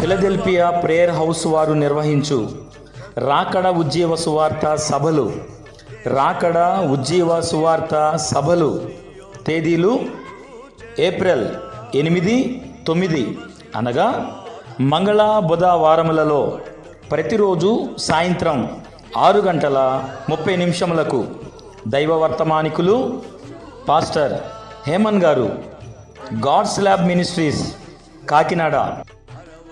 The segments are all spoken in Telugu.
ఫిలదెల్ఫియా ప్రేయర్ హౌస్ వారు నిర్వహించు రాకడ ఉజ్జీవ సువార్త సభలు. రాకడ ఉజ్జీవ సువార్త సభలు. తేదీలు ఏప్రిల్ ఎనిమిది తొమ్మిది అనగా మంగళ బుధ వారములలో ప్రతిరోజు సాయంత్రం ఆరు గంటల ముప్పై నిమిషములకు దైవ వర్తమానికులు పాస్టర్ హేమన్ గారు గాడ్స్ ల్యాబ్ మినిస్ట్రీస్ కాకినాడ.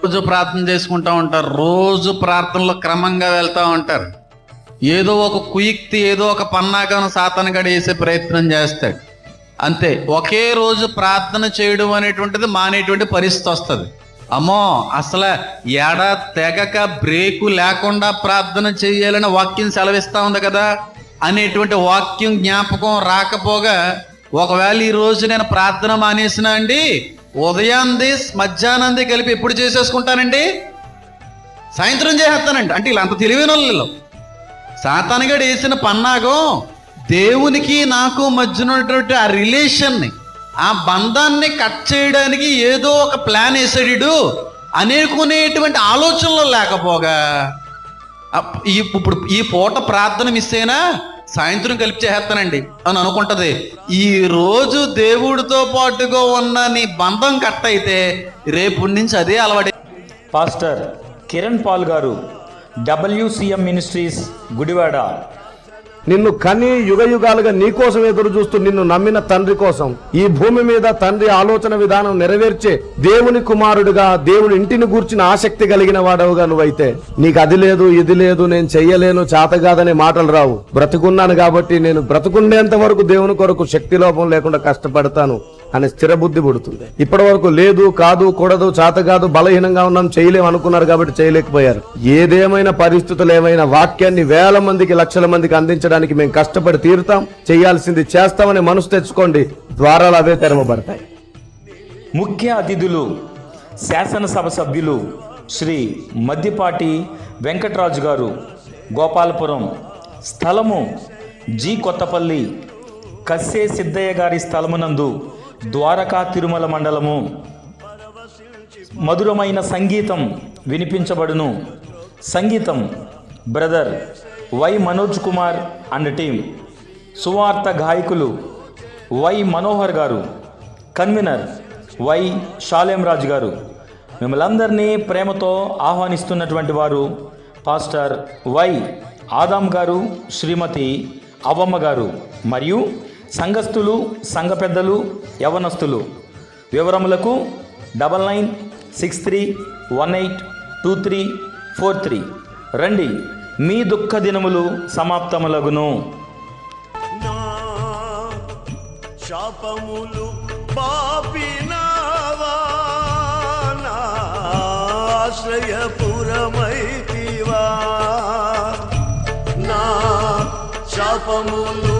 రోజు ప్రార్థన చేసుకుంటూ ఉంటారు. రోజు ప్రార్థనలో క్రమంగా వెళ్తూ ఉంటారు. ఏదో ఒక కుయుక్తి ఏదో ఒక పన్నాగం సాతన గడి వేసే ప్రయత్నం చేస్తాడు. అంతే. ఒకే రోజు ప్రార్థన చేయడం అనేటువంటిది మానేటువంటి పరిస్థితి వస్తుంది. అమ్మో అసలు ఏడా తెగక బ్రేకు లేకుండా ప్రార్థన చేయాలని వాక్యం సెలవిస్తూ ఉంది కదా? అనేటువంటి వాక్యం జ్ఞాపకం రాకపోగా ఒకవేళ ఈరోజు నేను ప్రార్థన మానేసినా అండి ఉదయాంది మధ్యాహ్నంది కలిపి ఎప్పుడు చేసేసుకుంటానండి? సాయంత్రం చేసేస్తానండి. అంటే ఇలా అంత తెలివైన వాళ్ళు సాతానగడు వేసిన పన్నాగం దేవునికి నాకు మధ్యన ఉన్నటువంటి ఆ రిలేషన్ని ఆ బంధాన్ని కట్ చేయడానికి ఏదో ఒక ప్లాన్ వేసాడు. అనేకునేటువంటి ఆలోచనలు లేకపోగా. ఈ ఇప్పుడు ఈ పూట ప్రార్థన మిస్ అయినా సాయంత్రం కలిపి చేస్తానండి అని అనుకుంటది. ఈ రోజు దేవుడితో పాటుగా ఉన్న నీ బంధం కట్ అయితే రేపు నుంచి అదే అలవాటు. పాస్టర్ కిరణ్ పాల్ గారు డబ్ల్యూసిఎం మినిస్ట్రీస్ గుడివాడ. నిన్ను కని యుగ యుగాలుగా నీకోసం ఎదురు చూస్తూ నిన్ను నమ్మిన తండ్రి కోసం ఈ భూమి మీద తండ్రి ఆలోచన విధానం నెరవేర్చే దేవుని కుమారుడిగా దేవుని ఇంటిని గూర్చిన ఆసక్తి కలిగిన వాడవుగా నువ్వైతే. నీకు అది లేదు ఇది లేదు నేను చెయ్యలేను చేతగాదనే మాటలు రావు. బ్రతుకున్నాను కాబట్టి నేను బ్రతుకుండేంత వరకు దేవుని కొరకు శక్తి లోపం లేకుండా కష్టపడతాను. అనే స్థిరబుద్ధి పుడుతుంది. ఇప్పటి వరకు లేదు కాదు కూడదు చేత కాదు బలహీనంగా ఉన్నాం చేయలేం అనుకున్నారు కాబట్టి చేయలేకపోయారు. ఏదేమైనా పరిస్థితులు ఏమైనా వాక్యాన్ని వేల మందికి లక్షల మందికి అందించడానికి మేము కష్టపడి తీరుతాం చేయాల్సింది చేస్తామని మనసు తెచ్చుకోండి ద్వారాలు అవే తెరవబడతాయి. ముఖ్య అతిథులు శాసనసభ సభ్యులు శ్రీ మద్దిపాటి వెంకటరాజు గారు గోపాలపురం స్థలము జి కొత్తపల్లి కస్సే సిద్ధయ్య గారి స్థలమునందు ద్వారకా తిరుమల మండలము. మధురమైన సంగీతం వినిపించబడును. సంగీతం brother Y Manoj Kumar and team. సువార్త గాయకులు వై మనోహర్ గారు. కన్వీనర్ వై షాలేం గారు. మిమ్మల్ని అందరినీ ప్రేమతో ఆహ్వానిస్తున్నటువంటి వారు పాస్టర్ వై ఆదాం గారు శ్రీమతి అవ్వమ్మ గారు. మరియు సంఘస్థులు సంఘ పెద్దలు యవనస్తులు. వివరములకు double nine six three one eight two three four three. రండి మీ దుఃఖ దినములు సమాప్తములగును. శాపములు పాపినావా? ఆశ్రయపురమైతివా నా శాపములు